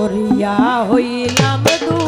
করিয়া হইলাম দোষী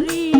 please.